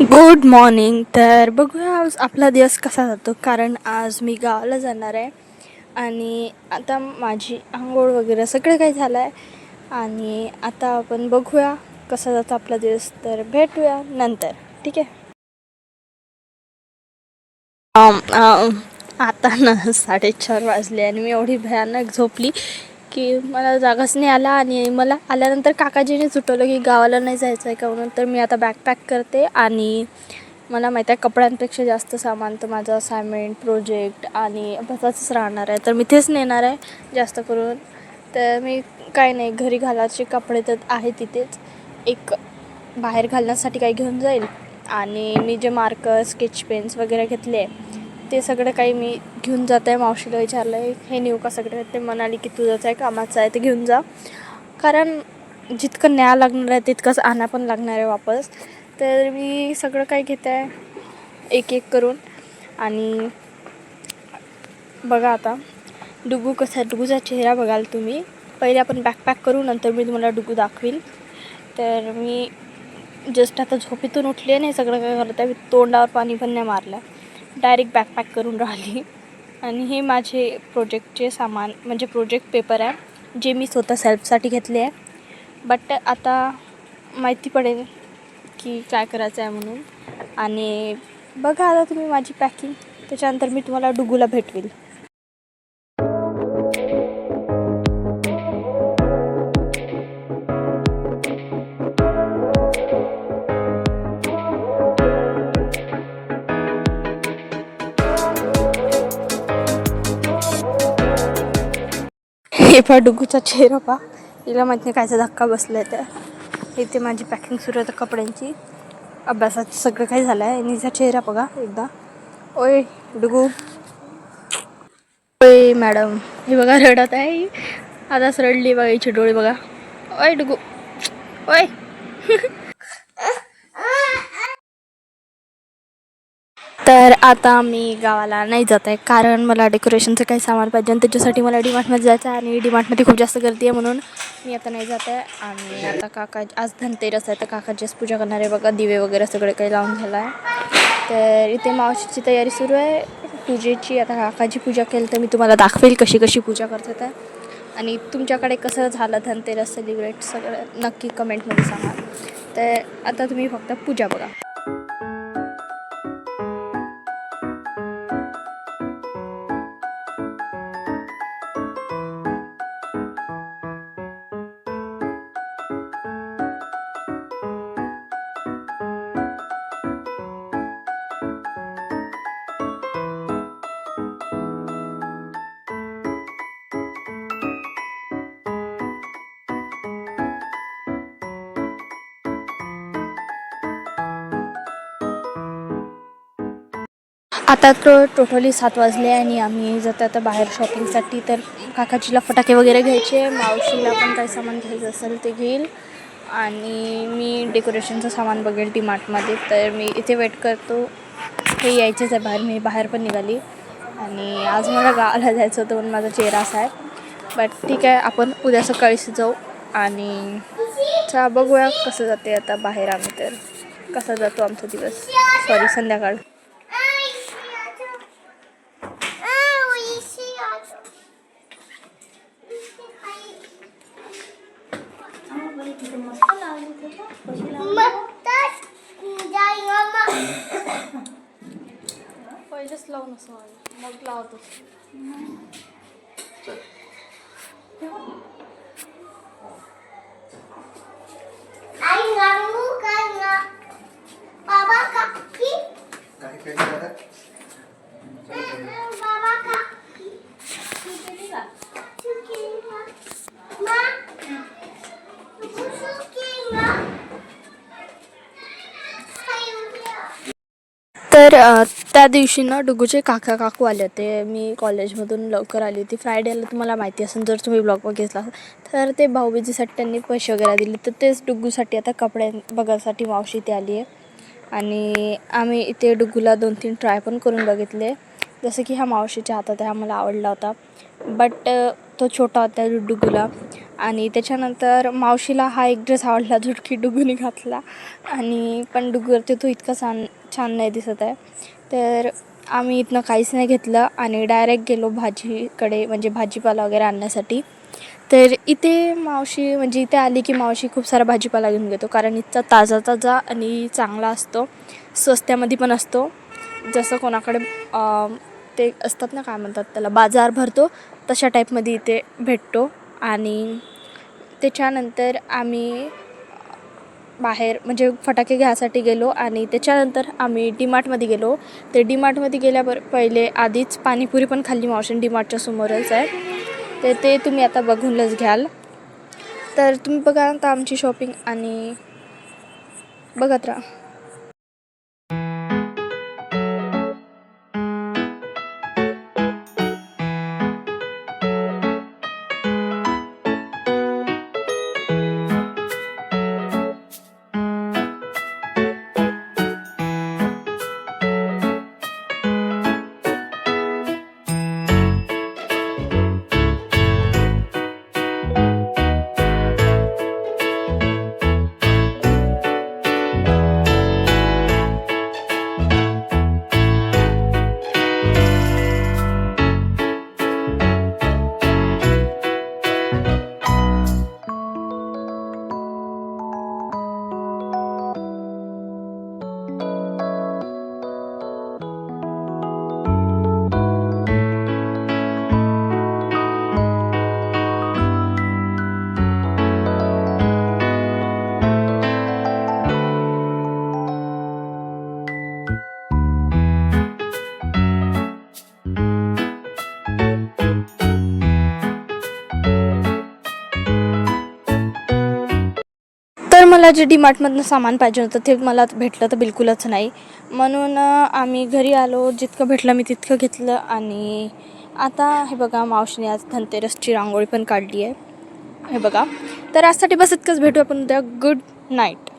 Good morning तर बघूया आज आपला दिवस कसा जातो. कारण आज मी गावाला जाणार आहे. आणि आता माझी आंघोळ वगैरे सगळं काही झालं आहे आणि आता आपण बघूया कसा जातो आपला दिवस. तर भेटूया नंतर. ठीक आहे? आता ना साडेचार वाजले आणि मी एवढी भयानक झोपली. की मला जागाच नाही आला आणि मला आल्यानंतर काकाजीने सुटवलं की गावाला नाही जायचं आहे का म्हणून. तर मी आता बॅग पॅक करते आणि मला माहीत आहे कपड्यांपेक्षा जास्त सामान तर माझं असाइनमेंट प्रोजेक्ट आणि अभ्यासाचंच राहणार आहे. तर मी तेच नेणार आहे जास्त करून. तर मी काय नाही घरी घालायचे कपडे तर आहे तिथेच. एक बाहेर घालण्यासाठी काही घेऊन जाईल. आणि मी जे मार्कर स्केच पेन्स वगैरे घेतले ते सगळं काही मी घेऊन जात. आहे मावशीला विचारलं आहे हे नेऊ का सगळं? ते म्हणाली की तुझंच आहे कामाचं आहे ते घेऊन जा. कारण जितकं न्याय लागणार आहे तितकंच आणा पण लागणार आहे वापस. तर मी सगळं काही घेत आहे एक एक करून. आणि बघा आता डुगू कसा डुगूचा चेहरा बघाल तुम्ही. पहिले आपण बॅकपॅक करू नंतर मी तुम्हाला डुगू दाखवील तर मी जस्ट आता झोपेतून उठली आहे नाही सगळं काय करत आहे मी तोंडावर पाणी पण नाही मारलं. डायरेक्ट बॅकपॅक करून राहिली. आणि हे माझे प्रोजेक्टचे सामान म्हणजे प्रोजेक्ट पेपर आहे जे मी स्वतः सेल्फसाठी घेतले आहे. बट आता माहिती पडेल की काय करायचं आहे म्हणून. आणि बघा आता तुम्ही माझी पॅकिंग त्याच्यानंतर मी तुम्हाला डुगूला भेटवेल. हे पहा डुगूचा चेहरा पहा. तिला माहीत नाही कायचा धक्का बसला आहे तर. इथे माझी पॅकिंग सुरू आहे कपड्यांची. अभ्यासाचं सगळं काही झालं आहे आणि हिचा चेहरा बघा एकदा. ओय डुगू. ओय मॅडम. हे बघा रडत आहे. आताच रडली बघा हिची डोळे बघा. ओय डुगू. ओय. तर आता मी गावाला नाही जात आहे कारण मला डेकोरेशनचं काही सामान पाहिजे आणि त्याच्यासाठी मला डीमार्टमध्ये जायचं आहे आणि डीमार्टमध्ये खूप जास्त गर्दी आहे म्हणून मी आता नाही जात आहे. आणि आता काका आज धनतेरस आहे तर काकाचीच पूजा करणार आहे. बघा दिवे वगैरे सगळे काही लावून झालं आहे. तर इथे मावशीची तयारी सुरू आहे. पूजेची आता काकाची पूजा केली तर मी तुम्हाला दाखवेल कशी कशी पूजा करतात आहे आणि तुमच्याकडे कसं झालं धनतेरस सेलिब्रेट सगळं नक्की कमेंटमध्ये सांगा. तर आता तुम्ही फक्त पूजा बघा. आता तर टोटली सात वाजले आणि आम्ही जातो आता बाहेर शॉपिंगसाठी तर काकाजीला फटाके वगैरे घ्यायचे मावशीला पण काही सामान घ्यायचं असेल ते घेईल. आणि मी डेकोरेशनचं सामान बघेल टी मार्टमध्ये तर मी इथे वेट करतो. हे यायचेच आहे बाहेर. मी बाहेर पण निघाली. आणि आज मला गावाला जायचं होतं पण माझा चेहरा असा आहे. बट ठीक आहे आपण उद्या सकाळीच जाऊ. आणि चा बघूया कसं जाते आता बाहेर आम्ही तर. कसा जातो आमचा दिवस? सॉरी संध्याकाळ. पहिलेच लावून असं मग लावतो बाबा काकी काय काय झालं? बाबा काकी मा सुकिंगा तर त्या दिवशी ना डुगूचे काका काकू आले होते. मी कॉलेजमधून लवकर आली होती. फ्रायडेला तुम्हाला माहिती असेल जर तुम्ही ब्लॉग बघितला तर ते भाऊबीजीसाठी त्यांनी पैसे वगैरे दिले. तर तेच डुगूसाठी आता कपडे बघायसाठी मावशी इथे आली आहे. आणि आम्ही इथे डुगूला दोन तीन ट्राय पण करून बघितले. जसं की ह्या मावशीच्या हातात हा मला आवडला होता. बट तो छोटा होता डुगूला. आणि त्याच्यानंतर मावशीला हा एक ड्रेस आवडला झुटकी डुगूनी घातला. आणि पण डुगूवरती तो इतका छान छान नाही दिसत आहे. तर आम्ही इथनं काहीच नाही घेतलं आणि डायरेक्ट गेलो भाजीकडे म्हणजे भाजीपाला वगैरे आणण्यासाठी. तर इथे मावशी म्हणजे इथे आली की मावशी खूप सारा भाजीपाला घेऊन घेतो. कारण इथचा ताजा ताजा आणि चांगला असतो. स्वस्त्यामध्ये पण असतो. जसं कोणाकडे ते असतात ना काय म्हणतात त्याला बाजार भरतो तशा टाईपमध्ये इथे भेटतो. आणि त्याच्यानंतर आम्ही बाहेर म्हणजे फटाके घ्यायसाठी गेलो आणि त्याच्यानंतर आम्ही डीमार्टमध्ये गेलो. ते डीमार्टमध्ये गेल्यावर पहिले आधीच पाणीपुरी पण खाल्ली मावशीने डीमार्टच्या समोरच आहे. तर ते तुम्ही आता बघूनच घ्याल. तर तुम्ही बघा आता आमची शॉपिंग आणि बघत राहा. मला जे डीमार्टमधनं सामान पाहिजे होतं ते मला भेटलं तर बिलकुलच नाही. म्हणून आम्ही घरी आलो जितकं भेटलं मी तितकं घेतलं आणि आता हे बघा मावशीने आज धनतेरसची रांगोळी पण काढली आहे हे बघा. तर आजसाठी बस इतकंच भेटू आपण उद्या. Good night